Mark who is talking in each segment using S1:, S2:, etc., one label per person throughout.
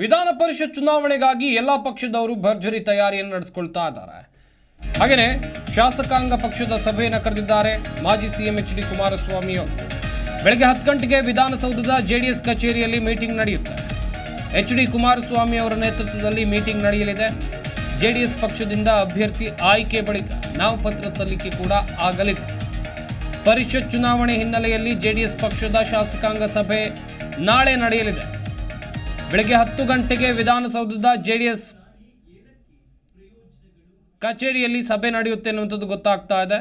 S1: ವಿಧಾನ ಪರಿಷತ್ ಚುನಾವಣೆಗಾಗಿ ಎಲ್ಲಾ ಪಕ್ಷದವರು ಭರ್ಜರಿ ತಯಾರಿಯನ್ನು ನಡೆಸಿಕೊಳ್ತಾ ಇದ್ದಾರೆ. ಹಾಗೆಯೇ ಶಾಸಕಾಂಗ ಪಕ್ಷದ ಸಭೆಯನ್ನು ಕರೆದಿದ್ದಾರೆ ಮಾಜಿ ಸಿಎಂ ಎಚ್ ಡಿ ಕುಮಾರಸ್ವಾಮಿ ಅವರು. ಬೆಳಗ್ಗೆ ಹತ್ತು ಗಂಟೆಗೆ ವಿಧಾನಸೌಧದ ಜೆಡಿಎಸ್ ಕಚೇರಿಯಲ್ಲಿ ಮೀಟಿಂಗ್ ನಡೆಯುತ್ತೆ. ಎಚ್ ಡಿ ಕುಮಾರಸ್ವಾಮಿ ಅವರ ನೇತೃತ್ವದಲ್ಲಿ ಮೀಟಿಂಗ್ ನಡೆಯಲಿದೆ. ಜೆಡಿಎಸ್ ಪಕ್ಷದಿಂದ ಅಭ್ಯರ್ಥಿ ಆಯ್ಕೆ ಬಳಿಕ ನಾಮಪತ್ರ ಸಲ್ಲಿಕೆ ಕೂಡ ಆಗಲಿದೆ. ಪರಿಷತ್ ಚುನಾವಣೆ ಹಿನ್ನೆಲೆಯಲ್ಲಿ ಜೆಡಿಎಸ್ ಪಕ್ಷದ ಶಾಸಕಾಂಗ ಸಭೆ ನಾಳೆ ನಡೆಯಲಿದೆ. ಬೆಳಗ್ಗೆ ಹತ್ತು ಗಂಟೆಗೆ ವಿಧಾನಸೌಧದ ಜೆ ಡಿ ಎಸ್ ಕಚೇರಿಯಲ್ಲಿ ಸಭೆ ನಡೆಯುತ್ತೆ ಅನ್ನುವಂಥದ್ದು ಗೊತ್ತಾಗ್ತಾ ಇದೆ.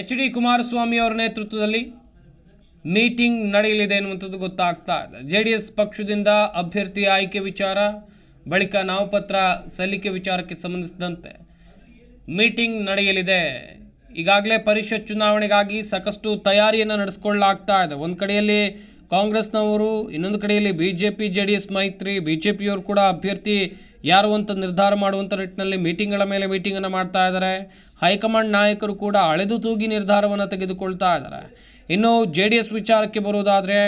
S1: ಎಚ್ ಡಿ ಕುಮಾರಸ್ವಾಮಿ ಅವರ ನೇತೃತ್ವದಲ್ಲಿ ಮೀಟಿಂಗ್ ನಡೆಯಲಿದೆ ಎನ್ನುವಂಥದ್ದು ಗೊತ್ತಾಗ್ತಾ ಇದೆ. ಜೆ ಡಿ ಎಸ್ ಪಕ್ಷದಿಂದ ಅಭ್ಯರ್ಥಿ ಆಯ್ಕೆ ವಿಚಾರ, ಬಳಿಕ ನಾಮಪತ್ರ ಸಲ್ಲಿಕೆ ವಿಚಾರಕ್ಕೆ ಸಂಬಂಧಿಸಿದಂತೆ ಮೀಟಿಂಗ್ ನಡೆಯಲಿದೆ. ಈಗಾಗಲೇ ಪರಿಷತ್ ಚುನಾವಣೆಗಾಗಿ ಸಾಕಷ್ಟು ತಯಾರಿಯನ್ನು ನಡೆಸ್ಕೊಳ್ಳಲಾಗ್ತಾ ಇದೆ. ಒಂದು ಕಡೆಯಲ್ಲಿ ಕಾಂಗ್ರೆಸ್ನವರು, ಇನ್ನೊಂದು ಕಡೆಯಲ್ಲಿ B J P J D S ಮೈತ್ರಿ ಬಿ ಜೆ ಪಿಯವರು ಕೂಡ ಅಭ್ಯರ್ಥಿ ಯಾರು ಅಂತ ನಿರ್ಧಾರ ಮಾಡುವಂಥ ನಿಟ್ಟಿನಲ್ಲಿ ಮೀಟಿಂಗ್ಗಳ ಮೇಲೆ ಮೀಟಿಂಗನ್ನು ಮಾಡ್ತಾ ಇದ್ದಾರೆ. ಹೈಕಮಾಂಡ್ ನಾಯಕರು ಕೂಡ ಅಳೆದು ತೂಗಿ ನಿರ್ಧಾರವನ್ನು ತೆಗೆದುಕೊಳ್ತಾ ಇದ್ದಾರೆ. ಇನ್ನು ಜೆ ಡಿ ಎಸ್ ವಿಚಾರಕ್ಕೆ ಬರುವುದಾದರೆ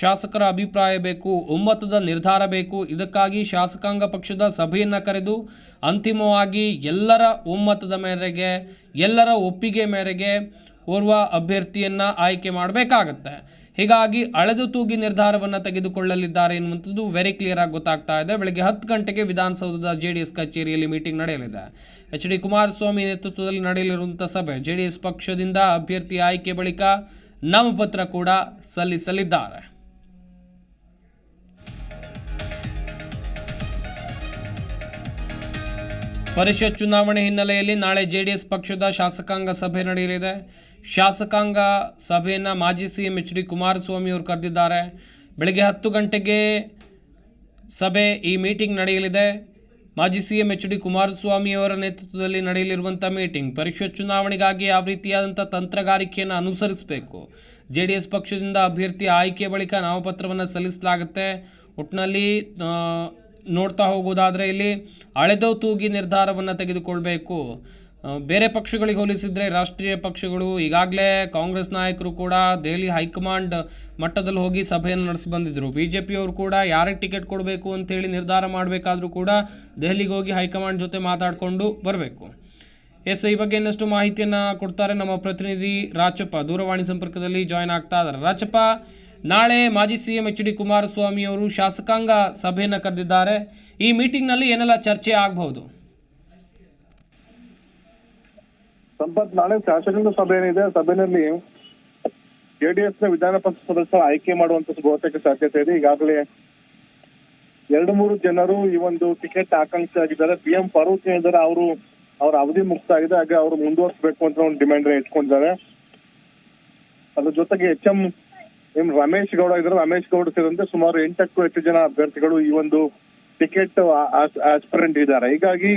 S1: ಶಾಸಕರ ಅಭಿಪ್ರಾಯ ಬೇಕು, ಒಮ್ಮತದ ನಿರ್ಧಾರ ಬೇಕು. ಇದಕ್ಕಾಗಿ ಶಾಸಕಾಂಗ ಪಕ್ಷದ ಸಭೆಯನ್ನು ಕರೆದು ಅಂತಿಮವಾಗಿ ಎಲ್ಲರ ಒಮ್ಮತದ ಮೇರೆಗೆ, ಎಲ್ಲರ ಒಪ್ಪಿಗೆ ಮೇರೆಗೆ ಓರ್ವ ಅಭ್ಯರ್ಥಿಯನ್ನು ಆಯ್ಕೆ ಮಾಡಬೇಕಾಗತ್ತೆ. ಹೀಗಾಗಿ ಅಳೆದು ತೂಗಿ ನಿರ್ಧಾರವನ್ನು ತೆಗೆದುಕೊಳ್ಳಲಿದ್ದಾರೆ ಎನ್ನುವಂಥದ್ದು ವೆರಿ ಕ್ಲಿಯರ್ ಆಗಿ ಗೊತ್ತಾಗ್ತಾ ಇದೆ. ಬೆಳಗ್ಗೆ ಹತ್ತು ಗಂಟೆಗೆ ವಿಧಾನಸೌಧದ ಜೆ ಡಿ ಎಸ್ ಕಚೇರಿಯಲ್ಲಿ ಮೀಟಿಂಗ್ ನಡೆಯಲಿದೆ. ಎಚ್ ಡಿ ಕುಮಾರಸ್ವಾಮಿ ನೇತೃತ್ವದಲ್ಲಿ ನಡೆಯಲಿರುವಂಥ ಸಭೆ ಜೆ ಡಿ ಪಕ್ಷದಿಂದ ಅಭ್ಯರ್ಥಿ ಆಯ್ಕೆ ಬಳಿಕ ನಾಮಪತ್ರ ಕೂಡ ಸಲ್ಲಿಸಲಿದ್ದಾರೆ. ಪರಿಷತ್ ಚುನಾವಣೆ ಹಿನ್ನೆಲೆಯಲ್ಲಿ ನಾಳೆ ಜೆಡಿಎಸ್ ಪಕ್ಷದ ಶಾಸಕಾಂಗ ಸಭೆ ನಡೆಯಲಿದೆ. ಶಾಸಕಾಂಗ ಸಭೆಯನ್ನು ಮಾಜಿ C M H D Kumaraswamy ಅವರು ಕರೆದಿದ್ದಾರೆ. ಬೆಳಗ್ಗೆ ಹತ್ತು ಗಂಟೆಗೆ ಸಭೆ ಈ ಮೀಟಿಂಗ್ ನಡೆಯಲಿದೆ. ಮಾಜಿ ಸಿಎಂ ಎಚ್ ಡಿ ಕುಮಾರಸ್ವಾಮಿ ಅವರ ನೇತೃತ್ವದಲ್ಲಿ ನಡೆಯಲಿರುವಂಥ ಮೀಟಿಂಗ್. ಪರಿಷತ್ ಚುನಾವಣೆಗಾಗಿ ಯಾವ ರೀತಿಯಾದಂಥ ತಂತ್ರಗಾರಿಕೆಯನ್ನು ಅನುಸರಿಸಬೇಕು? ಜೆ ಡಿ ಎಸ್ ಪಕ್ಷದಿಂದ ಅಭ್ಯರ್ಥಿ ಆಯ್ಕೆ ಬಳಿಕ ನಾಮಪತ್ರವನ್ನು ಸಲ್ಲಿಸಲಾಗುತ್ತೆ. ಒಟ್ಟಿನಲ್ಲಿ ನೋಡ್ತಾ ಹೋಗೋದಾದರೆ ಇಲ್ಲಿ ಅಳೆದೋ ತೂಗಿ ನಿರ್ಧಾರವನ್ನು ತೆಗೆದುಕೊಳ್ಬೇಕು. ಬೇರೆ ಪಕ್ಷಗಳಿಗೆ ಹೋಲಿಸಿದರೆ ರಾಷ್ಟ್ರೀಯ ಪಕ್ಷಗಳು ಈಗಾಗಲೇ ಕಾಂಗ್ರೆಸ್ ನಾಯಕರು ಕೂಡ ದೆಹಲಿ ಹೈಕಮಾಂಡ್ ಮಟ್ಟದಲ್ಲಿ ಹೋಗಿ ಸಭೆಯನ್ನು ನಡೆಸಿ ಬಂದಿದ್ದರು ಬಿ ಜೆ ಪಿಯವರು ಕೂಡ ಯಾರಿಗೆ ಟಿಕೆಟ್ ಕೊಡಬೇಕು ಅಂತೇಳಿ ನಿರ್ಧಾರ ಮಾಡಬೇಕಾದ್ರೂ ಕೂಡ ದೆಹಲಿಗೆ ಹೋಗಿ ಹೈಕಮಾಂಡ್ ಜೊತೆ ಮಾತಾಡಿಕೊಂಡು ಬರಬೇಕು. ಎಸ್, ಈ ಬಗ್ಗೆ ಇನ್ನಷ್ಟು ಮಾಹಿತಿಯನ್ನು ಕೊಡ್ತಾರೆ ನಮ್ಮ ಪ್ರತಿನಿಧಿ ರಾಚಪ್ಪ. ದೂರವಾಣಿ ಸಂಪರ್ಕದಲ್ಲಿ ಜಾಯ್ನ್ ಆಗ್ತಾ ಇದ್ದಾರೆ. ರಾಚಪ್ಪ, ನಾಳೆ ಮಾಜಿ C M H D Kumaraswamy ಅವರು ಶಾಸಕಾಂಗ ಸಭೆಯನ್ನು ಕರೆದಿದ್ದಾರೆ. ಈ ಮೀಟಿಂಗ್ನಲ್ಲಿ ಏನೆಲ್ಲ ಚರ್ಚೆ ಆಗಬಹುದು?
S2: ಸಂಪತ್ ನಾಳೆ ಶಾಸಕಾಂಗ ಸಭೆ ಏನಿದೆ ಸಭೆಯಲ್ಲಿ ಜೆಡಿಎಸ್ನ ವಿಧಾನ ಪರಿಷತ್ ಸದಸ್ಯರ ಆಯ್ಕೆ ಮಾಡುವಂತ ಬಹುತೇಕ ಸಾಧ್ಯತೆ ಇದೆ. ಈಗಾಗಲೇ ಎರಡು ಮೂರು ಜನರು ಈ ಒಂದು ಟಿಕೆಟ್ ಆಕಾಂಕ್ಷಿ ಆಗಿದ್ದಾರೆ. ಪಿ ಎಂ ಫಾರೂಕ್ ಏನಿದ್ದಾರೆ ಅವರು ಅವ್ರ ಅವಧಿ ಮುಕ್ತ ಆಗಿದೆ ಹಾಗೆ ಅವರು ಮುಂದುವರಿಸಬೇಕು ಅಂತ ಒಂದು ಡಿಮ್ಯಾಂಡ್ ಇಟ್ಕೊಂಡಿದ್ದಾರೆ. ಅದ್ರ ಜೊತೆಗೆ H M M Ramesh Gowda ಇದ್ದಾರೆ. ರಮೇಶ್ ಗೌಡ ಸೇರಿದಂತೆ ಸುಮಾರು ಎಂಟಕ್ಕೂ ಹೆಚ್ಚು ಜನ ಅಭ್ಯರ್ಥಿಗಳು ಈ ಒಂದು ಟಿಕೆಟ್ ಆಸ್ಪಿರೆಂಟ್ ಇದ್ದಾರೆ. ಹೀಗಾಗಿ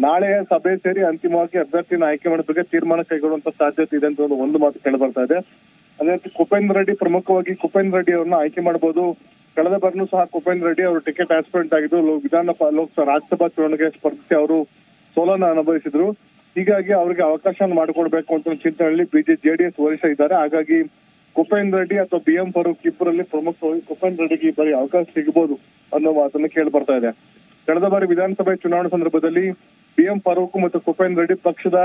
S2: ನಾಳೆ ಸಭೆ ಸೇರಿ ಅಂತಿಮವಾಗಿ ಅಭ್ಯರ್ಥಿನ ಆಯ್ಕೆ ಮಾಡೋ ಬಗ್ಗೆ ತೀರ್ಮಾನ ಕೈಗೊಳ್ಳುವಂತ ಸಾಧ್ಯತೆ ಇದೆ ಅಂತ ಒಂದು- ಮಾತು ಕೇಳಿ ಬರ್ತಾ ಇದೆ. ಅದೇ ರೀತಿ ಕುಪೇಂದ್ರ ರೆಡ್ಡಿ ಪ್ರಮುಖವಾಗಿ ಕುಪೇಂದ್ರ ರೆಡ್ಡಿ ಅವ್ರನ್ನ ಆಯ್ಕೆ ಮಾಡಬಹುದು. ಕಳೆದ ಬಾರಿನೂ ಸಹ ಕುಪೇಂದ್ರ ರೆಡ್ಡಿ ಅವರು ಟಿಕೆಟ್ ಆಸ್ಪಿರೆಂಟ್ ಆಗಿದ್ದು ವಿಧಾನ ಲೋಕಸಭಾ, ರಾಜ್ಯಸಭಾ ಚುನಾವಣೆಗೆ ಸ್ಪರ್ಧಿಸಿ ಅವರು ಸೋಲನ್ನ ಅನುಭವಿಸಿದ್ರು. ಹೀಗಾಗಿ ಅವರಿಗೆ ಅವಕಾಶ ಮಾಡಿಕೊಡ್ಬೇಕು ಅಂತ ಚಿಂತನೆಯಲ್ಲಿ ಬಿಜೆ, ಜೆಡಿಎಸ್ ವರಿಷ್ಠ ಇದ್ದಾರೆ. ಹಾಗಾಗಿ ಕುಪೇಂದ್ರ ರೆಡ್ಡಿ ಅಥವಾ ಬಿ ಎಂ ಫರೂಕ್ ಇಬ್ಬರಲ್ಲಿ ಪ್ರಮುಖವಾಗಿ ಕುಪೇಂದ್ರ ರೆಡ್ಡಿಗೆ ಬಾರಿ ಅವಕಾಶ ಸಿಗಬಹುದು ಅನ್ನೋ ಮಾತನ್ನು ಕೇಳಿ ಬರ್ತಾ ಇದೆ. ಕಳೆದ ಬಾರಿ ವಿಧಾನಸಭೆ ಚುನಾವಣೆ ಸಂದರ್ಭದಲ್ಲಿ ಬಿ ಎಂ ಫಾರೂಕ್ ಮತ್ತು ಕುಪೇಂದ್ರ ರೆಡ್ಡಿ ಪಕ್ಷದ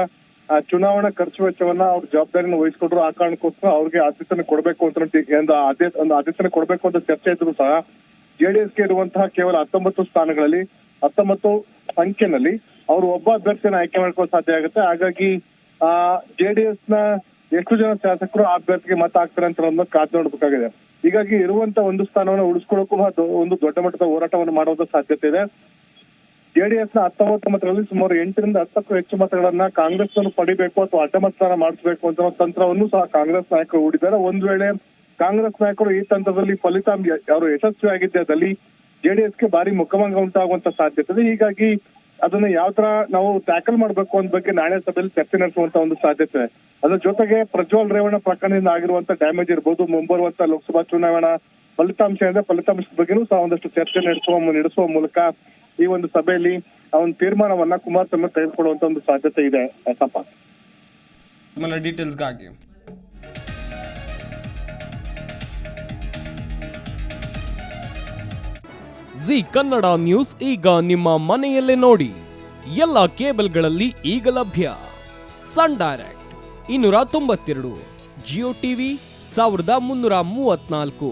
S2: ಚುನಾವಣಾ ಖರ್ಚು ವೆಚ್ಚವನ್ನ ಅವ್ರ ಜವಾಬ್ದಾರಿನ ವಹಿಸ್ಕೊಂಡ್ರು ಆ ಕಾರಣಕ್ಕೋಸ್ಕರ ಅವ್ರಿಗೆ ಆದ್ಯತೆಯನ್ನು ಕೊಡಬೇಕು ಅಂತ ಒಂದು ಒಂದು ಆದ್ಯ- ಕೊಡಬೇಕು ಅಂತ ಚರ್ಚೆ ಇದ್ರು ಸಹ ಜೆಡಿಎಸ್ಗೆ ಇರುವಂತಹ ಕೇವಲ ಹತ್ತೊಂಬತ್ತು ಸ್ಥಾನಗಳಲ್ಲಿ, ಹತ್ತೊಂಬತ್ತು ಸಂಖ್ಯೆನಲ್ಲಿ ಅವರು ಒಬ್ಬ ಅಭ್ಯರ್ಥಿಯನ್ನು ಆಯ್ಕೆ ಮಾಡ್ಕೊಳ್ಳೋ ಸಾಧ್ಯ ಆಗುತ್ತೆ. ಹಾಗಾಗಿ, ಆ ಜೆಡಿಎಸ್ನ ಎಷ್ಟು ಜನ ಶಾಸಕರು ಅಭ್ಯರ್ಥಿಗೆ ಮತ ಹಾಕ್ತಾರೆ ಅಂತ ಒಂದು ಕಾದು ನೋಡ್ಬೇಕಾಗಿದೆ. ಹೀಗಾಗಿ ಇರುವಂತ ಒಂದು ಸ್ಥಾನವನ್ನು ಉಳಿಸ್ಕೊಳ್ಳೋಕ್ಕೂ ಒಂದು ದೊಡ್ಡ ಮಟ್ಟದ ಹೋರಾಟವನ್ನು ಮಾಡುವಂತ ಸಾಧ್ಯತೆ ಇದೆ. ಜೆಡಿಎಸ್ನ ಹತ್ತೊಂಬತ್ತು ಮತಗಳಲ್ಲಿ ಸುಮಾರು ಎಂಟರಿಂದ ಹತ್ತಕ್ಕೂ ಹೆಚ್ಚು ಮತಗಳನ್ನ ಕಾಂಗ್ರೆಸ್ ಅನ್ನು ಪಡಿಬೇಕು ಅಥವಾ ಅಡ್ಡ ಮತದಾನ ಮಾಡಿಸಬೇಕು ಅಂತ ತಂತ್ರವನ್ನು ಸಹ ಕಾಂಗ್ರೆಸ್ ನಾಯಕರು ಹೂಡಿದ್ದಾರೆ. ಒಂದ್ ವೇಳೆ ಕಾಂಗ್ರೆಸ್ ನಾಯಕರು ಈ ತಂತ್ರದಲ್ಲಿ ಫಲಿತಾಂಶ, ಅವರು ಯಶಸ್ವಿಯಾಗಿದ್ದಲ್ಲಿ ಜೆಡಿಎಸ್ಗೆ ಭಾರಿ ಮುಖಭಂಗ ಉಂಟಾಗುವಂತ ಸಾಧ್ಯತೆ ಇದೆ. ಹೀಗಾಗಿ ಅದನ್ನ ಯಾವ ತರ ನಾವು ಟ್ಯಾಕಲ್ ಮಾಡಬೇಕು ಅನ್ನೋ ಬಗ್ಗೆ ನಾಳೆ ಸಭೆಯಲ್ಲಿ ಚರ್ಚೆ ನಡೆಸುವಂತ ಒಂದು ಸಾಧ್ಯತೆ ಅದ್ರ ಜೊತೆಗೆ ಪ್ರಜ್ವಲ್ ರೇವಣ್ಣ ಪ್ರಕರಣದಿಂದ ಆಗಿರುವಂತ ಡ್ಯಾಮೇಜ್ ಇರ್ಬೋದು. ಮುಂಬರುವಂತ ಲೋಕಸಭಾ ಚುನಾವಣಾ ಫಲಿತಾಂಶ ಇದೆ ಫಲಿತಾಂಶದ ಬಗ್ಗೆನೂ ಸಹ ಒಂದಷ್ಟು ಚರ್ಚೆ ನಡೆಸುವ ನಡೆಸುವ ಮೂಲಕ ಈ ಒಂದು ಸಭೆಯಲ್ಲಿ ಆ ಒಂದು ತೀರ್ಮಾನವನ್ನ ಕುಮಾರಸ್ವಾಮಿ ತೆಗೆದುಕೊಳ್ಳುವಂತ ಒಂದು ಸಾಧ್ಯತೆ ಇದೆ ಸಂಪ
S1: ಡೀಟೇಲ್ಸ್ಗಾಗಿ
S3: ಜಿ ಕನ್ನಡ ನ್ಯೂಸ್ ಈಗ ನಿಮ್ಮ ಮನೆಯಲ್ಲೇ ನೋಡಿ. ಎಲ್ಲ ಕೇಬಲ್ಗಳಲ್ಲಿ ಈಗ ಲಭ್ಯ. ಸನ್ ಡೈರೆಕ್ಟ್ ಇನ್ನೂರ ತೊಂಬತ್ತೆರಡು ಜಿಯೋ ಟಿವಿ ಸಾವಿರದ ಮುನ್ನೂರ ಮೂವತ್ನಾಲ್ಕು